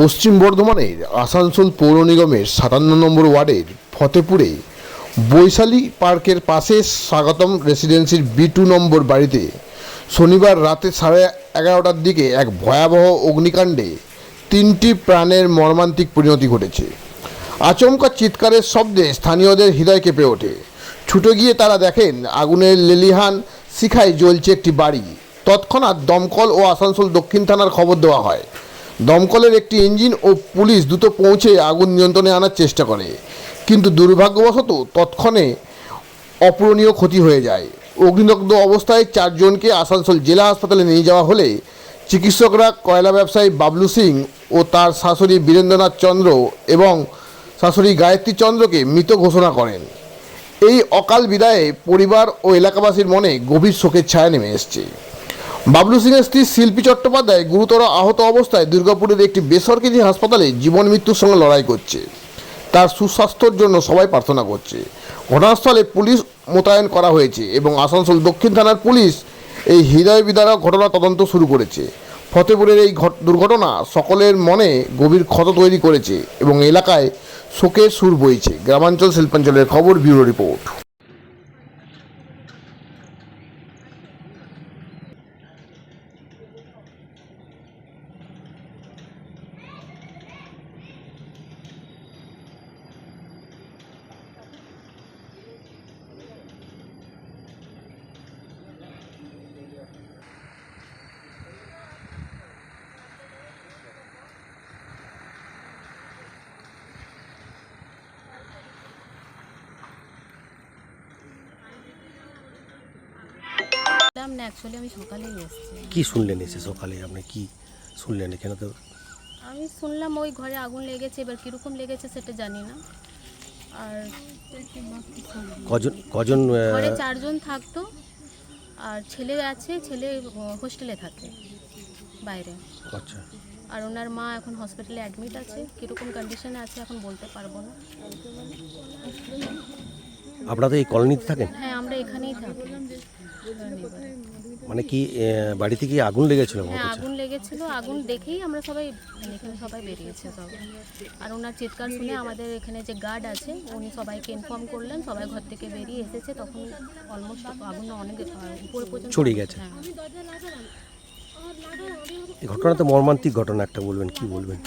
পশ্চিম বর্ধমানের আসানসোল পৌর নিগমের সাতান্ন নম্বর ওয়ার্ডের ফতেপুরে বৈশালী পার্কের পাশে স্বাগতম রেসিডেন্সির বি টু নম্বর বাড়িতে শনিবার রাতে সাড়ে এগারোটার দিকে এক ভয়াবহ অগ্নিকাণ্ডে তিনটি প্রাণের মর্মান্তিক পরিণতি ঘটেছে। আচমকা চিৎকারের শব্দে স্থানীয়দের হৃদয় কেঁপে ওঠে। ছুটে গিয়ে তারা দেখেন, আগুনের লেলিহান শিখায় জ্বলছে একটি বাড়ি। তৎক্ষণাৎ দমকল ও আসানসোল দক্ষিণ থানার খবর দেওয়া হয়। দমকলের একটি ইঞ্জিন ও পুলিশ দ্রুত পৌঁছে আগুন নিয়ন্ত্রণে আনার চেষ্টা করে। কিন্তু দুর্ভাগ্যবশত তৎক্ষণে অপূরণীয় ক্ষতি হয়ে যায়। অগ্নিদগ্ধ অবস্থায় চারজনকে আসানসোল জেলা হাসপাতালে নিয়ে যাওয়া হলে চিকিৎসকরা কয়লা ব্যবসায়ী বাবলু সিং ও তার শাশুড়ি বীরেন্দ্রনাথ চন্দ্র এবং শাশুড়ি গায়ত্রী চন্দ্রকে মৃত ঘোষণা করেন। এই অকাল বিদায়ে পরিবার ও এলাকাবাসীর মনে গভীর শোকের ছায়া নেমে এসছে। বাবলু সিংয়ের স্ত্রী শিল্পী চট্টোপাধ্যায় গুরুতর আহত অবস্থায় দুর্গাপুরের একটি বেসরকারি হাসপাতালে জীবন মৃত্যুর সঙ্গে লড়াই করছে। তার সুস্বাস্থ্যের জন্য সবাই প্রার্থনা করছে। ঘটনাস্থলে পুলিশ মোতায়েন করা হয়েছে এবং আসানসোল দক্ষিণ থানার পুলিশ এই হৃদয় বিদারক ঘটনা তদন্ত শুরু করেছে। ফতেপুরের এই দুর্ঘটনা সকলের মনে গভীর ক্ষত তৈরি করেছে এবং এলাকায় শোকের সুর বইছে। গ্রামাঞ্চল শিল্পাঞ্চলের খবর ব্যুরো রিপোর্ট। বললাম না অ্যাকচুয়ালি আমি সকালেই এসেছি। কি শুনলেন এসে সকালে? আপনি কি শুনলেন এখানে তো? আমি শুনলাম ওই ঘরে আগুন লেগেছে এবার কীরকম লেগেছে সেটা জানি না। আর কজন কজন ঘরে চারজন থাকতো আর ছেলে আছে ছেলে হোস্টেলে থাকে বাইরে। আচ্ছা। আর ওনার মা এখন হসপিটালে অ্যাডমিট আছে কীরকম কন্ডিশনে আছে এখন বলতে পারব না। আপনারা তো এই কলোনিতে থাকেন? হ্যাঁ আমরা এখানেই থাকি। মানে কি বাড়িতে কি আগুন লেগেছিল হ্যাঁ আগুন লেগেছিল আগুন দেখেই আমরা সবাই মানে এখানে সবাই বেরিয়েছে সব। আর ওনার চিৎকার শুনে আমাদের এখানে যে গার্ড আছে উনি সবাইকে ইনফর্ম করলেন সবাই ঘর থেকে বেরিয়ে এসেছে তখন অলমোস্ট আগুন অনেক উপরে পর্যন্ত ছড়িয়ে গেছে। হ্যাঁ। এই ঘটনা তো মর্মান্তিক ঘটনা একটা বলবেন কি বলবেন?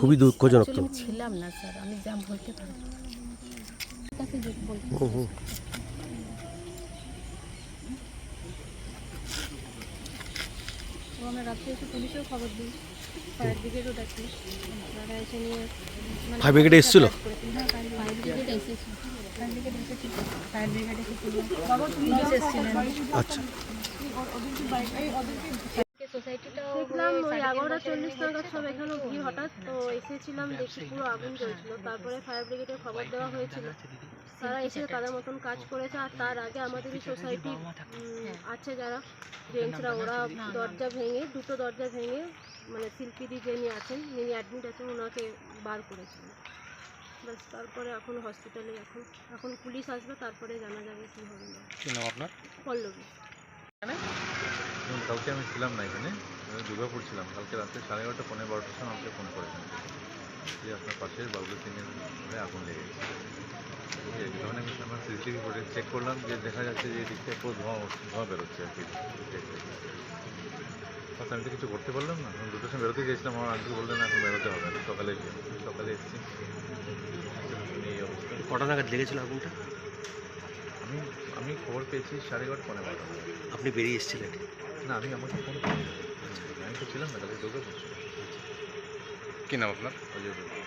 খুবই দুঃখজনক তো। ছিলাম না স্যার আমি যা বলতে পারি কাছে বলতে তো আমরা রাত্রে এসে পুলিশেও খবর দিই। ফায়ার ব্রিগেডও ডাকি। তারা এসে নিয়ে মানে ফায়ার ব্রিগেড এসেছিল? হ্যাঁ ফায়ার ব্রিগেড এসেছে ফায়ার ব্রিগেড এসেছিল। ফায়ার ব্রিগেড এসেছিল। পুলিশ এসেছিলেন। আচ্ছা। দেখলাম ওই এগারোটা চল্লিশ নাগাদ সব এখানে ভিড় হঠাৎ তো এসেছিলাম দেখি পুরো আগুন জ্বলছিল। তারপরে ফায়ার ব্রিগেডে খবর দেওয়া হয়েছিল। তারা এসে তাদের মতন কাজ করেছে আর তার আগে আমাদের এই সোসাইটি আছে যারা জেন্টসরা ওরা দরজা ভেঙে দুটো দরজা ভেঙে মানে শিল্পীদি যিনি আছেন যিনি অ্যাডমিট আছেন ওনাকে বার করেছিলেন ব্যাস তারপরে এখন হসপিটালে এখন এখন পুলিশ আসবে তারপরে জানা যাবে কী হবে। না আপনার? পল্লবী। কালকে আমি ছিলাম না এখানে দুর্গাপুর ছিলাম। কালকে রাত্রে সাড়ে এগারোটা পনেরো বারোটার সময় আমাকে ফোন করেছেন যে আপনার পাশের বাবলু সিংয়ের ঘরে আগুন এই আর কি। তখন আমি আমার সিসিটিভি ফুটেজ চেক করলাম যে দেখা যাচ্ছে যে এদিক থেকে পুরো ধোঁয়া ধোঁয়া বেরোচ্ছে আর কি। আচ্ছা আমি তো কিছু করতে পারলাম না। আমি দুটোর সময় বেরোতে গিয়েছিলাম আমার আন্টি বললেন এখন বেরোতে হবে না সকালে সকালে এসেছি। এই অবস্থা কটা নাগাদ লেগেছিল আগুনটা? আমি আমি খবর পেয়েছি সাড়ে এগারোটা পনেরো বারোটা। আপনি বেরিয়ে এসেছিলেন? না আমি আমাকে ফোন করি আমি তো ছিলাম না কালকে ছিলাম কি নাম আপনার অজয় বলছি